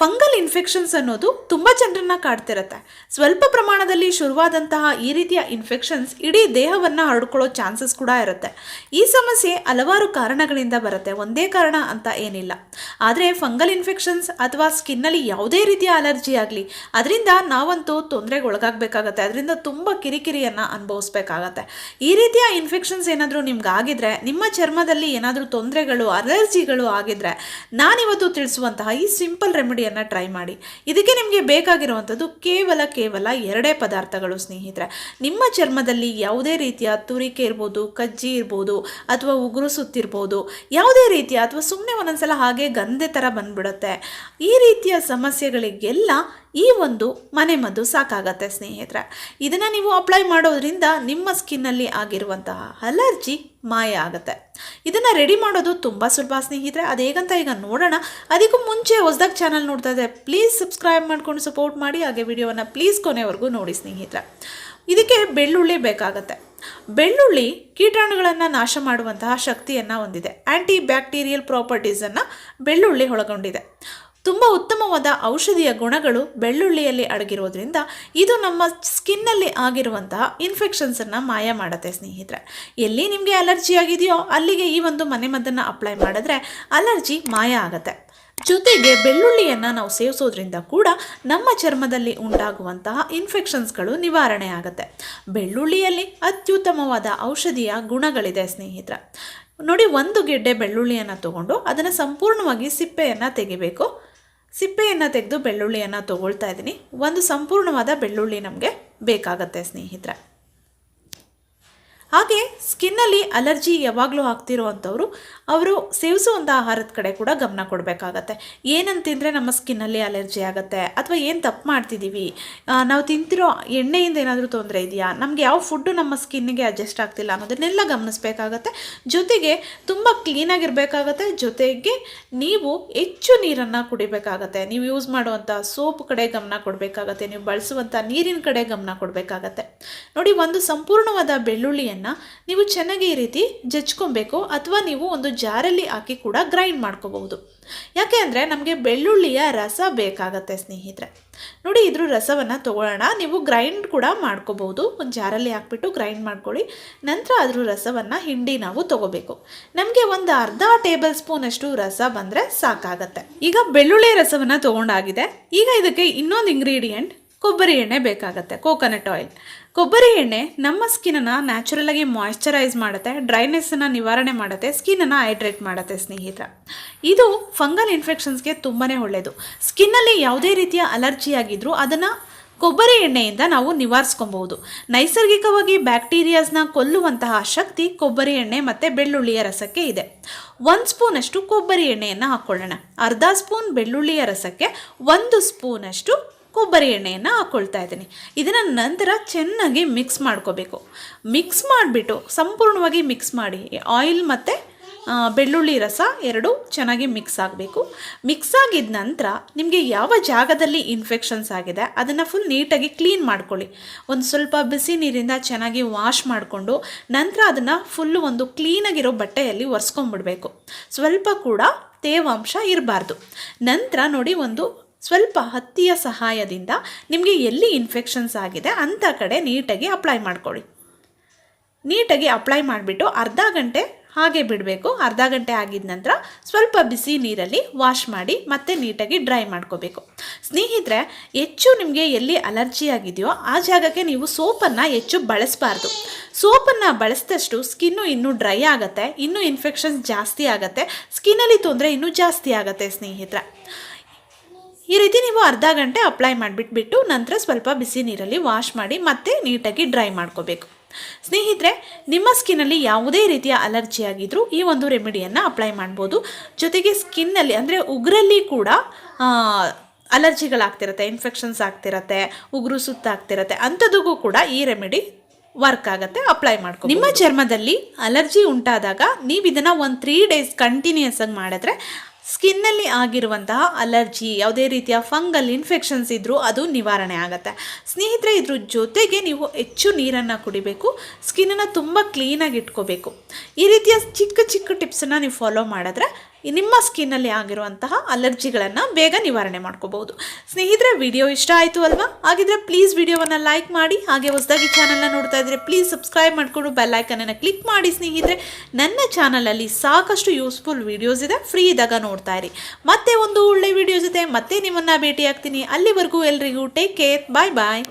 Fungal infections ಅನ್ನೋದು ತುಂಬ ಜನರನ್ನ ಕಾಡ್ತಿರುತ್ತೆ. ಸ್ವಲ್ಪ ಪ್ರಮಾಣದಲ್ಲಿ ಶುರುವಾದಂತಹ ಈ ರೀತಿಯ ಇನ್ಫೆಕ್ಷನ್ಸ್ ಇಡೀ ದೇಹವನ್ನು ಹರಡ್ಕೊಳ್ಳೋ ಚಾನ್ಸಸ್ ಕೂಡ ಇರುತ್ತೆ. ಈ ಸಮಸ್ಯೆ ಹಲವಾರು ಕಾರಣಗಳಿಂದ ಬರುತ್ತೆ. ಒಂದೇ ಕಾರಣ ಅಂತ ಏನಿಲ್ಲ. ಆದರೆ ಫಂಗಲ್ ಇನ್ಫೆಕ್ಷನ್ಸ್ ಅಥವಾ ಸ್ಕಿನ್ನಲ್ಲಿ ಯಾವುದೇ ರೀತಿಯ ಅಲರ್ಜಿ ಆಗಲಿ, ಅದರಿಂದ ನಾವಂತೂ ತೊಂದರೆಗೆ ಒಳಗಾಗಬೇಕಾಗತ್ತೆ ಅದರಿಂದ ತುಂಬ ಕಿರಿಕಿರಿಯನ್ನು ಅನುಭವಿಸ್ಬೇಕಾಗತ್ತೆ. ಈ ರೀತಿಯ ಇನ್ಫೆಕ್ಷನ್ಸ್ ಏನಾದರೂ ನಿಮ್ಗೆ ಆಗಿದ್ರೆ ನಿಮ್ಮ ಚರ್ಮದಲ್ಲಿ ಏನಾದರೂ ತೊಂದರೆಗಳು, ಅಲರ್ಜಿಗಳು ಆಗಿದ್ರೆ ನಾನಿವತ್ತು ತಿಳಿಸುವಂತಹ ಈ ಸಿಂಪಲ್ ರೆಮಿಡಿಯನ್ನು ಟ್ರೈ ಮಾಡಿ. ಇದಕ್ಕೆ ನಿಮಗೆ ಬೇಕಾಗಿರುವಂಥದ್ದು ಕೇವಲ ಕೇವಲ ಎರಡೇ ಪದಾರ್ಥಗಳು ಸ್ನೇಹಿತರೆ. ನಿಮ್ಮ ಚರ್ಮದಲ್ಲಿ ಯಾವುದೇ ರೀತಿಯ ತುರಿಕೆ ಇರ್ಬೋದು, ಕಜ್ಜಿ ಇರ್ಬೋದು, ಅಥವಾ ಉಗುರು ಸುತ್ತಿರ್ಬೋದು, ಯಾವುದೇ ರೀತಿಯ ಅಥವಾ ಸುಮ್ಮನೆ ಒಂದೊಂದ್ಸಲ ಹಾಗೆ ಗಂಧೆ ಥರ ಬಂದ್ಬಿಡುತ್ತೆ. ಈ ರೀತಿಯ ಸಮಸ್ಯೆಗಳಿಗೆಲ್ಲ ಈ ಒಂದು ಮನೆಮದ್ದು ಸಾಕಾಗತ್ತೆ ಸ್ನೇಹಿತರೆ. ಇದನ್ನು ನೀವು ಅಪ್ಲೈ ಮಾಡೋದ್ರಿಂದ ನಿಮ್ಮ ಸ್ಕಿನ್ನಲ್ಲಿ ಆಗಿರುವಂತಹ ಅಲರ್ಜಿ ಮಾಯ ಆಗುತ್ತೆ. ಇದನ್ನು ರೆಡಿ ಮಾಡೋದು ತುಂಬ ಸುಲಭ ಸ್ನೇಹಿತರೆ. ಅದು ಹೇಗಂತ ಈಗ ನೋಡೋಣ. ಅದಕ್ಕೂ ಮುಂಚೆ ಹೊಸ್ದಾಗ ಚಾನಲ್ ನೋಡ್ತಾ ಇದ್ದರೆ ಪ್ಲೀಸ್ ಸಬ್ಸ್ಕ್ರೈಬ್ ಮಾಡ್ಕೊಂಡು ಸಪೋರ್ಟ್ ಮಾಡಿ, ಹಾಗೆ ವಿಡಿಯೋವನ್ನು ಪ್ಲೀಸ್ ಕೊನೆವರೆಗೂ ನೋಡಿ ಸ್ನೇಹಿತರೆ. ಇದಕ್ಕೆ ಬೆಳ್ಳುಳ್ಳಿ ಬೇಕಾಗತ್ತೆ. ಬೆಳ್ಳುಳ್ಳಿ ಕೀಟಾಣುಗಳನ್ನು ನಾಶ ಮಾಡುವಂತಹ ಶಕ್ತಿಯನ್ನು ಹೊಂದಿದೆ. ಆ್ಯಂಟಿ ಬ್ಯಾಕ್ಟೀರಿಯಲ್ ಪ್ರಾಪರ್ಟೀಸನ್ನು ಬೆಳ್ಳುಳ್ಳಿ ಒಳಗೊಂಡಿದೆ. ತುಂಬ ಉತ್ತಮವಾದ ಔಷಧಿಯ ಗುಣಗಳು ಬೆಳ್ಳುಳ್ಳಿಯಲ್ಲಿ ಅಡಗಿರೋದ್ರಿಂದ ಇದು ನಮ್ಮ ಸ್ಕಿನ್ನಲ್ಲಿ ಆಗಿರುವಂತಹ ಇನ್ಫೆಕ್ಷನ್ಸನ್ನು ಮಾಯ ಮಾಡುತ್ತೆ ಸ್ನೇಹಿತರೆ. ಎಲ್ಲಿ ನಿಮಗೆ ಅಲರ್ಜಿ ಆಗಿದೆಯೋ ಅಲ್ಲಿಗೆ ಈ ಒಂದು ಮನೆಮದ್ದನ್ನು ಅಪ್ಲೈ ಮಾಡಿದ್ರೆ ಅಲರ್ಜಿ ಮಾಯ ಆಗುತ್ತೆ. ಜೊತೆಗೆ ಬೆಳ್ಳುಳ್ಳಿಯನ್ನು ನಾವು ಸೇವಿಸೋದ್ರಿಂದ ಕೂಡ ನಮ್ಮ ಚರ್ಮದಲ್ಲಿ ಉಂಟಾಗುವಂತಹ ಇನ್ಫೆಕ್ಷನ್ಸ್ಗಳು ನಿವಾರಣೆ ಆಗುತ್ತೆ. ಬೆಳ್ಳುಳ್ಳಿಯಲ್ಲಿ ಅತ್ಯುತ್ತಮವಾದ ಔಷಧಿಯ ಗುಣಗಳಿದೆ ಸ್ನೇಹಿತರ. ನೋಡಿ, ಒಂದು ಗೆಡ್ಡೆ ಬೆಳ್ಳುಳ್ಳಿಯನ್ನು ತಗೊಂಡು ಅದನ್ನು ಸಂಪೂರ್ಣವಾಗಿ ಸಿಪ್ಪೆಯನ್ನು ತೆಗಿಬೇಕು. ಸಿಪ್ಪೆಯನ್ನು ತೆಗೆದು ಬೆಳ್ಳುಳ್ಳಿಯನ್ನು ತಗೊಳ್ತಾ ಇದ್ದೀನಿ. ಒಂದು ಸಂಪೂರ್ಣವಾದ ಬೆಳ್ಳುಳ್ಳಿ ನಮಗೆ ಬೇಕಾಗತ್ತೆ ಸ್ನೇಹಿತರೆ. ಹಾಗೆ ಸ್ಕಿನ್ನಲ್ಲಿ ಅಲರ್ಜಿ ಯಾವಾಗಲೂ ಆಗ್ತಿರುವಂಥವ್ರು, ಅವರು ಸೇವಿಸುವಂಥ ಆಹಾರದ ಕಡೆ ಕೂಡ ಗಮನ ಕೊಡಬೇಕಾಗತ್ತೆ. ಏನಂತ ತಿಂದರೆ ನಮ್ಮ ಸ್ಕಿನ್ನಲ್ಲಿ ಅಲರ್ಜಿ ಆಗುತ್ತೆ, ಅಥವಾ ಏನು ತಪ್ಪು ಮಾಡ್ತಿದ್ದೀವಿ ನಾವು ತಿಂತಿರೋ ಎಣ್ಣೆಯಿಂದ ಏನಾದರೂ ತೊಂದರೆ ಇದೆಯಾ, ನಮಗೆ ಯಾವ ಫುಡ್ಡು ನಮ್ಮ ಸ್ಕಿನ್ನಿಗೆ ಅಡ್ಜಸ್ಟ್ ಆಗ್ತಿಲ್ಲ ಅನ್ನೋದನ್ನೆಲ್ಲ ಗಮನಿಸಬೇಕಾಗತ್ತೆ. ಜೊತೆಗೆ ತುಂಬ ಕ್ಲೀನಾಗಿರಬೇಕಾಗತ್ತೆ ಜೊತೆಗೆ ನೀವು ಹೆಚ್ಚು ನೀರನ್ನು ಕುಡಿಬೇಕಾಗತ್ತೆ. ನೀವು ಯೂಸ್ ಮಾಡುವಂಥ ಸೋಪ್ ಕಡೆ ಗಮನ ಕೊಡಬೇಕಾಗತ್ತೆ, ನೀವು ಬಳಸುವಂಥ ನೀರಿನ ಕಡೆ ಗಮನ ಕೊಡಬೇಕಾಗತ್ತೆ. ನೋಡಿ, ಒಂದು ಸಂಪೂರ್ಣವಾದ ಬೆಳ್ಳುಳ್ಳಿಯನ್ನು ನೀವು ಚೆನ್ನಾಗಿ ಈ ರೀತಿ ಜಚ್ಕೊಬೇಕು ಅಥವಾ ನೀವು ಒಂದು ಜಾರಲ್ಲಿ ಹಾಕಿ ಕೂಡ ಗ್ರೈಂಡ್ ಮಾಡ್ಕೋಬಹುದು. ಯಾಕೆ ಅಂದರೆ ನಮಗೆ ಬೆಳ್ಳುಳ್ಳಿಯ ರಸ ಬೇಕಾಗತ್ತೆ ಸ್ನೇಹಿತರೆ. ನೋಡಿ ಇದ್ರ ರಸವನ್ನು ತೊಗೊಳ್ಳೋಣ. ನೀವು ಗ್ರೈಂಡ್ ಕೂಡ ಮಾಡ್ಕೋಬಹುದು. ಒಂದು ಜಾರಲ್ಲಿ ಹಾಕ್ಬಿಟ್ಟು ಗ್ರೈಂಡ್ ಮಾಡ್ಕೊಳ್ಳಿ. ನಂತರ ಅದ್ರ ರಸವನ್ನು ಹಿಂಡಿ ನಾವು ತಗೋಬೇಕು. ನಮಗೆ ಒಂದು ಅರ್ಧ ಟೇಬಲ್ ಸ್ಪೂನಷ್ಟು ರಸ ಬಂದರೆ ಸಾಕಾಗತ್ತೆ. ಈಗ ಬೆಳ್ಳುಳ್ಳಿ ರಸವನ್ನು ತೊಗೊಂಡಾಗಿದೆ. ಈಗ ಇದಕ್ಕೆ ಇನ್ನೊಂದು ಇಂಗ್ರೀಡಿಯೆಂಟ್ ಕೊಬ್ಬರಿ ಎಣ್ಣೆ ಬೇಕಾಗುತ್ತೆ ಕೋಕೋನಟ್ ಆಯಿಲ್ ಕೊಬ್ಬರಿ ಎಣ್ಣೆ ನಮ್ಮ ಸ್ಕಿನ್ನನ್ನು ನ್ಯಾಚುರಲಾಗಿ ಮಾಯ್ಶ್ಚರೈಸ್ ಮಾಡುತ್ತೆ ಡ್ರೈನೆಸ್ಸನ್ನು ನಿವಾರಣೆ ಮಾಡುತ್ತೆ ಸ್ಕಿನ್ನನ್ನು ಹೈಡ್ರೇಟ್ ಮಾಡುತ್ತೆ ಸ್ನೇಹಿತ ಇದು ಫಂಗಲ್ ಇನ್ಫೆಕ್ಷನ್ಸ್ಗೆ ತುಂಬಾ ಒಳ್ಳೆಯದು ಸ್ಕಿನ್ನಲ್ಲಿ ಯಾವುದೇ ರೀತಿಯ ಅಲರ್ಜಿ ಆಗಿದ್ದರೂ ಅದನ್ನು ಕೊಬ್ಬರಿ ಎಣ್ಣೆಯಿಂದ ನಾವು ನಿವಾರಿಸ್ಕೊಬಹುದು. ನೈಸರ್ಗಿಕವಾಗಿ ಬ್ಯಾಕ್ಟೀರಿಯಾಸ್ನ ಕೊಲ್ಲುವಂತಹ ಶಕ್ತಿ ಕೊಬ್ಬರಿ ಎಣ್ಣೆ ಮತ್ತು ಬೆಳ್ಳುಳ್ಳಿಯ ರಸಕ್ಕೆ ಇದೆ. ಒಂದು ಸ್ಪೂನಷ್ಟು ಕೊಬ್ಬರಿ ಎಣ್ಣೆಯನ್ನು ಹಾಕ್ಕೊಳ್ಳೋಣ ಅರ್ಧ ಸ್ಪೂನ್ ಬೆಳ್ಳುಳ್ಳಿಯ ರಸಕ್ಕೆ ಒಂದು ಸ್ಪೂನಷ್ಟು ಕೊಬ್ಬರಿ ಎಣ್ಣೆಯನ್ನು ಹಾಕ್ಕೊಳ್ತಾ ಇದ್ದೀನಿ. ಇದನ್ನು ನಂತರ ಚೆನ್ನಾಗಿ ಮಿಕ್ಸ್ ಮಾಡ್ಕೋಬೇಕು. ಮಿಕ್ಸ್ ಮಾಡಿಬಿಟ್ಟು ಸಂಪೂರ್ಣವಾಗಿ ಮಿಕ್ಸ್ ಮಾಡಿ ಆಯಿಲ್ ಮತ್ತು ಬೆಳ್ಳುಳ್ಳಿ ರಸ ಎರಡು ಚೆನ್ನಾಗಿ ಮಿಕ್ಸ್ ಆಗಬೇಕು. ಮಿಕ್ಸ್ ಆಗಿದ ನಂತರ ನಿಮಗೆ ಯಾವ ಜಾಗದಲ್ಲಿ ಇನ್ಫೆಕ್ಷನ್ಸ್ ಆಗಿದೆ ಅದನ್ನು ಫುಲ್ ನೀಟಾಗಿ ಕ್ಲೀನ್ ಮಾಡ್ಕೊಳ್ಳಿ. ಒಂದು ಸ್ವಲ್ಪ ಬಿಸಿ ನೀರಿಂದ ಚೆನ್ನಾಗಿ ವಾಶ್ ಮಾಡಿಕೊಂಡು ನಂತರ ಅದನ್ನು ಫುಲ್ಲು ಒಂದು ಕ್ಲೀನಾಗಿರೋ ಬಟ್ಟೆಯಲ್ಲಿ ಒರೆಸ್ಕೊಂಡ್ಬಿಡ್ಬೇಕು. ಸ್ವಲ್ಪ ಕೂಡ ತೇವಾಂಶ ಇರಬಾರ್ದು. ನಂತರ ನೋಡಿ ಒಂದು ಸ್ವಲ್ಪ ಹತ್ತಿಯ ಸಹಾಯದಿಂದ ನಿಮಗೆ ಎಲ್ಲಿ ಇನ್ಫೆಕ್ಷನ್ಸ್ ಆಗಿದೆ ಅಂಥ ಕಡೆ ನೀಟಾಗಿ ಅಪ್ಲೈ ಮಾಡ್ಕೊಳ್ಳಿ. ನೀಟಾಗಿ ಅಪ್ಲೈ ಮಾಡಿಬಿಟ್ಟು ಅರ್ಧ ಗಂಟೆ ಹಾಗೆ ಬಿಡಬೇಕು. ಅರ್ಧ ಗಂಟೆ ಆಗಿದ ನಂತರ ಸ್ವಲ್ಪ ಬಿಸಿ ನೀರಲ್ಲಿ ವಾಶ್ ಮಾಡಿ ಮತ್ತೆ ನೀಟಾಗಿ ಡ್ರೈ ಮಾಡ್ಕೋಬೇಕು. ಸ್ನೇಹಿತರೆ, ಹೆಚ್ಚು ನಿಮಗೆ ಎಲ್ಲಿ ಅಲರ್ಜಿ ಆಗಿದೆಯೋ ಆ ಜಾಗಕ್ಕೆ ನೀವು ಸೋಪನ್ನು ಹೆಚ್ಚು ಬಳಸಬಾರ್ದು. ಸೋಪನ್ನು ಬಳಸಿದಷ್ಟು ಸ್ಕಿನ್ನು ಇನ್ನೂ ಡ್ರೈ ಆಗುತ್ತೆ, ಇನ್ನೂ ಇನ್ಫೆಕ್ಷನ್ಸ್ ಜಾಸ್ತಿ ಆಗುತ್ತೆ ಸ್ಕಿನ್ನಲ್ಲಿ ತೊಂದರೆ ಇನ್ನೂ ಜಾಸ್ತಿ ಆಗುತ್ತೆ ಸ್ನೇಹಿತರೆ. ಈ ರೀತಿ ನೀವು ಅರ್ಧ ಗಂಟೆ ಅಪ್ಲೈ ಮಾಡಿಬಿಟ್ಬಿಟ್ಟು ನಂತರ ಸ್ವಲ್ಪ ಬಿಸಿ ನೀರಲ್ಲಿ ವಾಶ್ ಮಾಡಿ ಮತ್ತೆ ನೀಟಾಗಿ ಡ್ರೈ ಮಾಡ್ಕೋಬೇಕು. ಸ್ನೇಹಿತರೆ, ನಿಮ್ಮ ಸ್ಕಿನ್ನಲ್ಲಿ ಯಾವುದೇ ರೀತಿಯ ಅಲರ್ಜಿ ಆಗಿದ್ರೂ ಈ ಒಂದು ರೆಮಿಡಿಯನ್ನು ಅಪ್ಲೈ ಮಾಡ್ಬೋದು. ಜೊತೆಗೆ ಸ್ಕಿನ್ನಲ್ಲಿ ಅಂದರೆ ಉಗುರಲ್ಲಿ ಕೂಡ ಅಲರ್ಜಿಗಳಾಗ್ತಿರತ್ತೆ ಇನ್ಫೆಕ್ಷನ್ಸ್ ಆಗ್ತಿರತ್ತೆ, ಉಗುರು ಸುತ್ತಾಗ್ತಿರತ್ತೆ ಅಂಥದ್ದಕ್ಕೂ ಕೂಡ ಈ ರೆಮಿಡಿ ವರ್ಕ್ ಆಗುತ್ತೆ ಅಪ್ಲೈ ಮಾಡ್ಕೊ ನಿಮ್ಮ ಚರ್ಮದಲ್ಲಿ ಅಲರ್ಜಿ ಉಂಟಾದಾಗ ನೀವು ಇದನ್ನು ಒಂದು ತ್ರೀ ಡೇಸ್ ಕಂಟಿನ್ಯೂಸ್ ಆಗಿ ಮಾಡಿದ್ರೆ ಸ್ಕಿನ್ನಲ್ಲಿ ಆಗಿರುವಂತಹ ಅಲರ್ಜಿ, ಯಾವುದೇ ರೀತಿಯ ಫಂಗಲ್ ಇನ್ಫೆಕ್ಷನ್ಸ್ ಇದ್ದರೂ ಅದು ನಿವಾರಣೆ ಆಗುತ್ತೆ. ಸ್ನೇಹಿತರೆ, ಇದ್ರ ಜೊತೆಗೆ ನೀವು ಹೆಚ್ಚು ನೀರನ್ನು ಕುಡಿಬೇಕು, ಸ್ಕಿನ್ನನ್ನು ತುಂಬ ಕ್ಲೀನಾಗಿ ಇಟ್ಕೋಬೇಕು. ಈ ರೀತಿಯ ಚಿಕ್ಕ ಚಿಕ್ಕ ಟಿಪ್ಸನ್ನು ನೀವು ಫಾಲೋ ಮಾಡಿದ್ರೆ ನಿಮ್ಮ ಸ್ಕಿನ್ನಲ್ಲಿ ಆಗಿರುವಂತಹ ಅಲರ್ಜಿಗಳನ್ನು ಬೇಗ ನಿವಾರಣೆ ಮಾಡ್ಕೋಬಹುದು. ಸ್ನೇಹಿತರೆ, ವಿಡಿಯೋ ಇಷ್ಟ ಆಯಿತು ಅಲ್ವಾ? ಹಾಗಿದ್ರೆ ಪ್ಲೀಸ್ ವಿಡಿಯೋವನ್ನು ಲೈಕ್ ಮಾಡಿ, ಹಾಗೆ ಹೊಸದಾಗಿ ಚಾನಲ್ನ ನೋಡ್ತಾ ಇದ್ರೆ ಪ್ಲೀಸ್ ಸಬ್ಸ್ಕ್ರೈಬ್ ಮಾಡಿಕೊಂಡು ಬೆಲ್ಲೈಕನನ್ನು ಕ್ಲಿಕ್ ಮಾಡಿ ಸ್ನೇಹಿತರೆ. ನನ್ನ ಚಾನಲಲ್ಲಿ ಸಾಕಷ್ಟು ಯೂಸ್ಫುಲ್ ವಿಡಿಯೋಸ್ ಇದೆ ಫ್ರೀ ಇದ್ದಾಗ ನೋಡ್ತಾ ಇರಿ. ಮತ್ತೆ ಒಂದು ಒಳ್ಳೆ ವಿಡಿಯೋ ಜೊತೆ ಮತ್ತೆ ನಿಮ್ಮನ್ನು ಭೇಟಿ ಆಗ್ತೀನಿ ಅಲ್ಲಿವರೆಗೂ ಎಲ್ರಿಗೂ ಟೇಕ್ ಕೇರ್ ಬಾಯ್ ಬಾಯ್